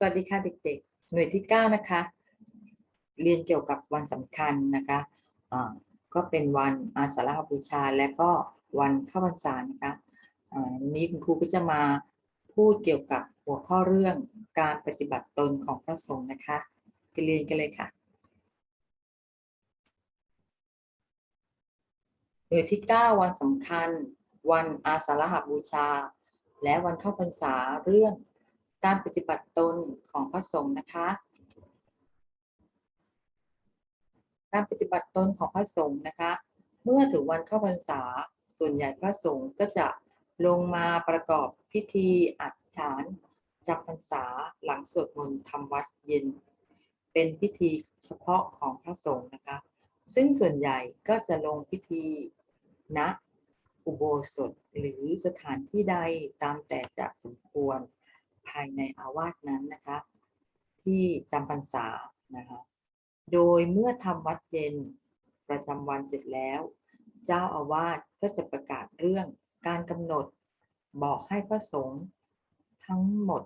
สวัสดีค่ะเด็กๆ หน่วยที่ 9 นะคะ เรียนเกี่ยวกับวันสำคัญนะคะอ่าก็เป็นวันอาสาฬหบูชา และก็วันเข้าพรรษานะคะอ่าวันนี้คุณครูก็จะมาพูดเกี่ยวกับหัวข้อเรื่องการปฏิบัติตนของพระสงฆ์นะคะไปเรียนกันเลยค่ะ หน่วยที่ 9 วันสำคัญ วันอาสาฬหบูชา และวันเข้าพรรษาเรื่อง การปฏิบัติตนของพระสงฆ์นะคะ การปฏิบัติตนของพระสงฆ์นะคะ เมื่อถึงวันเข้าพรรษา ส่วนใหญ่พระสงฆ์ก็จะลงมาประกอบพิธีอธิษฐานจำพรรษาหลังสวดมนต์ทำวัดเย็น เป็นพิธีเฉพาะของพระสงฆ์นะคะ ซึ่งส่วนใหญ่ก็จะลงพิธีณอุโบสถหรือสถานที่ใดตามแต่จะสมควร ภายในอาวาสนั้นนะคะ ที่จำพรรษานะคะ โดยเมื่อทำวัดเย็นประจำวันเสร็จแล้ว เจ้าอาวาสก็จะประกาศเรื่องการกำหนดบอกให้พระสงฆ์ทั้งหมด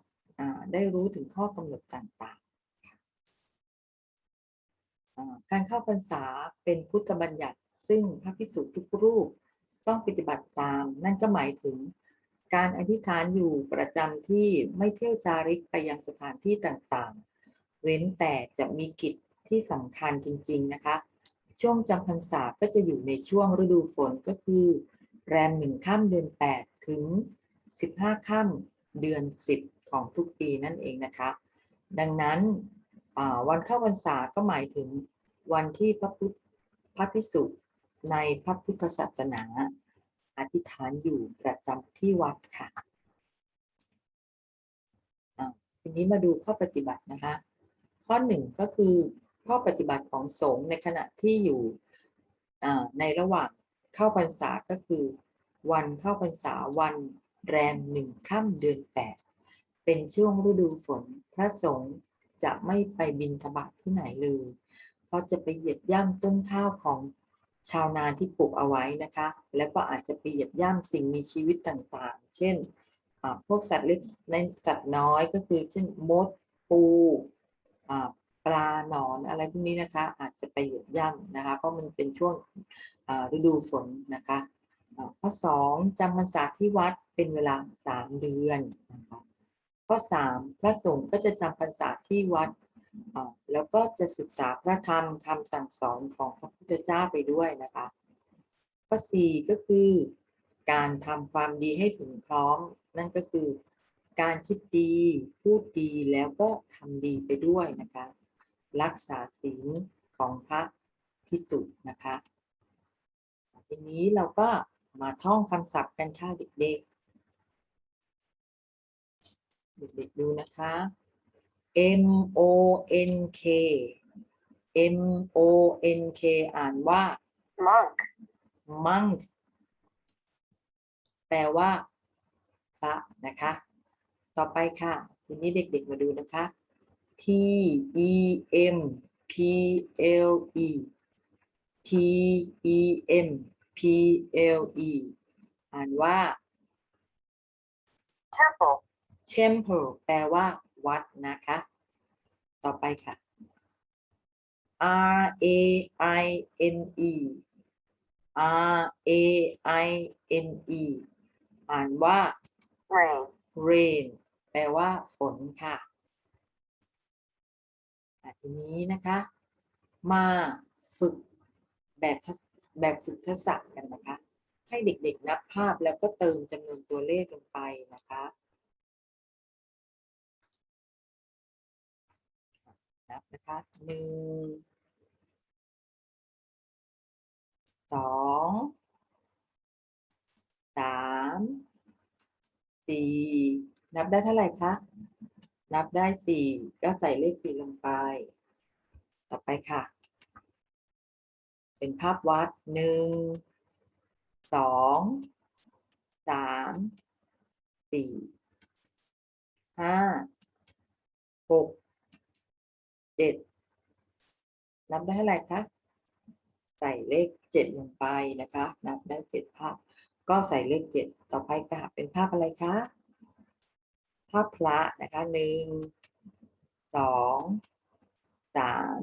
ได้รู้ถึงข้อกำหนดต่างๆ การเข้าพรรษาเป็นพุทธบัญญัติ ซึ่งพระภิกษุทุกรูปต้องปฏิบัติตาม นั่นก็หมายถึง การอธิษฐานอยู่ประจำที่ไม่เที่ยวจาริกไปยังสถานที่ต่างๆ เว้นแต่จะมีกิจที่สำคัญจริง ๆ นะคะ ช่วงจำพรรษาก็จะอยู่ในช่วงฤดูฝนก็คือ แรมหนึ่งค่ำเดือน 8 ถึง 15ค่ำเดือน 10 ของทุกปีนั่นเองนะคะ ดังนั้นวันเข้าพรรษาก็หมายถึงวันที่พระพุทธพระภิกษุในพระพุทธศาสนา อธิษฐานอยู่ประจำที่วัดค่ะอ่าทีนี้มาดูข้อปฏิบัตินะคะ ข้อหนึ่งก็คือข้อปฏิบัติของสงฆ์ในขณะที่อยู่ในระหว่างเข้าพรรษาก็คือ วันเข้าพรรษาวันแรมหนึ่งค่ำเดือนแปดเป็นช่วงฤดูฝนพระสงฆ์จะไม่ไปบินทบาทที่ไหนเลย เพราะจะไปเหยียบย่ำต้นข้าวของ ชาวนาที่ปลูกเอาไว้นะคะแล้วก็อาจจะไปเหยียบย่ำสิ่งมีชีวิตต่างๆ เช่นพวกสัตว์เล็กในสัตว์น้อยก็คือเช่นมดปูปลาหนอนอะไรพวกนี้นะคะ อาจจะไปเหยียบย่ำนะคะ เพราะมันเป็นช่วงฤดูฝนนะคะข้อสองจำพรรษาที่วัดเป็นเวลาสามเดือนนะคะข้อสามพระสงฆ์ก็จะจำพรรษาที่วัด แล้วก็จะศึกษาพระธรรมคำสั่งสอนของพระพุทธเจ้าไปด้วยนะคะ ข้อสี่ก็คือการทำความดีให้ถึงพร้อม นั่นก็คือการคิดดีพูดดีแล้วก็ทำดีไปด้วยนะคะ รักษาศีลของพระพิสุนะคะทีนี้เราก็มาท่องคำศัพท์กันค่ะเด็กๆ เด็กๆดูนะคะ M O N K M O N K อ่านว่า monk, monk แปลว่าพระนะคะ ต่อไปค่ะ ทีนี้เด็กๆมาดูนะคะ T E M P L E T E M P L E อ่านว่า temple, temple แปลว่า วัดนะคะ ต่อไปค่ะ R A I N E R A I N E อ่านว่า rain, rain แปลว่าฝนค่ะอะทีนี้นะคะ มาฝึกแบบแบบฝึกทักษะกันนะคะ ให้เด็กๆนับภาพแล้วก็เติมจำนวนตัวเลขลงไปนะคะ นับนะคะหนึ่งสองสามสี่นับได้เท่าไหร่คะ นับได้สี่ก็ใส่เลขสี่ลงไป ต่อไปค่ะ เป็นภาพวัดหนึ่งสองสามสี่ห้าหก จ็ดนับได้เท่าไหร่คะ ใส่เลขเจ็ดลงไปนะคะ นับได้เจ็ดภาพ ก็ใส่เลขเจ็ดต่อไปค่ะเป็นภาพอะไรคะ ภาพพระนะคะหนึ่งสองสาม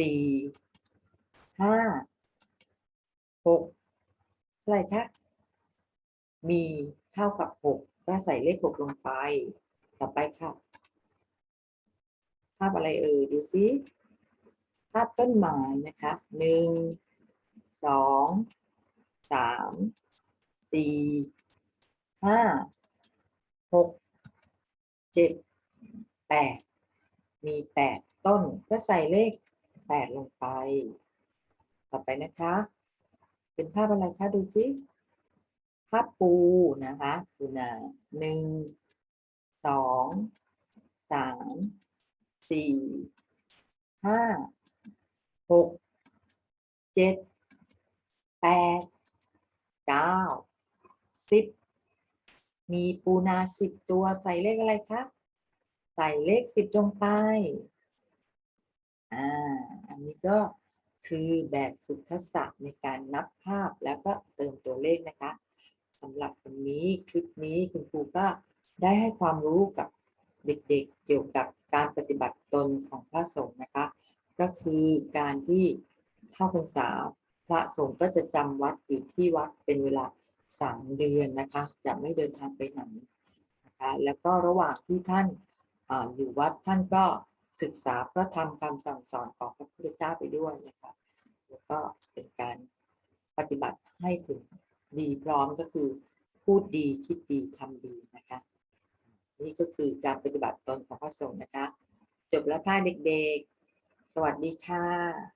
สี่ห้าหกเท่าไหร่คะ มีเท่ากับหกก็ใส่เลขหกลงไป ต่อไปค่ะ ภาพอะไรเอ่ยดูซิภาพต้นไม้นะคะหนึ่งสองสามสี่ห้าหกเจ็ดแปดมีแปดต้นก็ใส่เลขแปดลงไป ต่อไปนะคะ เป็นภาพอะไรคะดูซิภาพปูนะคะปูนาหนึ่งสองสาม สี่ห้าหกเจ็ดแปดเก้าสิบมีปูนาสิบตัวใส่เลขอะไรคะใส่เลขสิบลงไปอ่าอันนี้ก็คือแบบฝึกทักษะในการนับภาพแล้วก็เติมตัวเลขนะคะสำหรับวันนี้คลิปนี้คุณครูก็ได้ให้ความรู้กับ เด็กๆเกี่ยวกับการปฏิบัติตนของพระสงฆ์นะคะ ก็คือการที่เข้าพรรษาพระสงฆ์ก็จะจำวัดอยู่ที่วัดเป็นเวลาสามเดือนนะคะ จะไม่เดินทางไปไหนนะคะแล้วก็ระหว่างที่ท่านออยู่วัดท่านก็ศึกษาพระธรรมคำสั่งสอนของพระพุทธเจ้าไปด้วยนะคะแล้วก็เป็นการปฏิบัติให้ถึงดีพร้อมก็คือพูดดีคิดดีทำดีนะคะ นี่ก็คือการปฏิบัติตนของพระสงฆ์นะคะ จบแล้วค่ะเด็กๆ สวัสดีค่ะ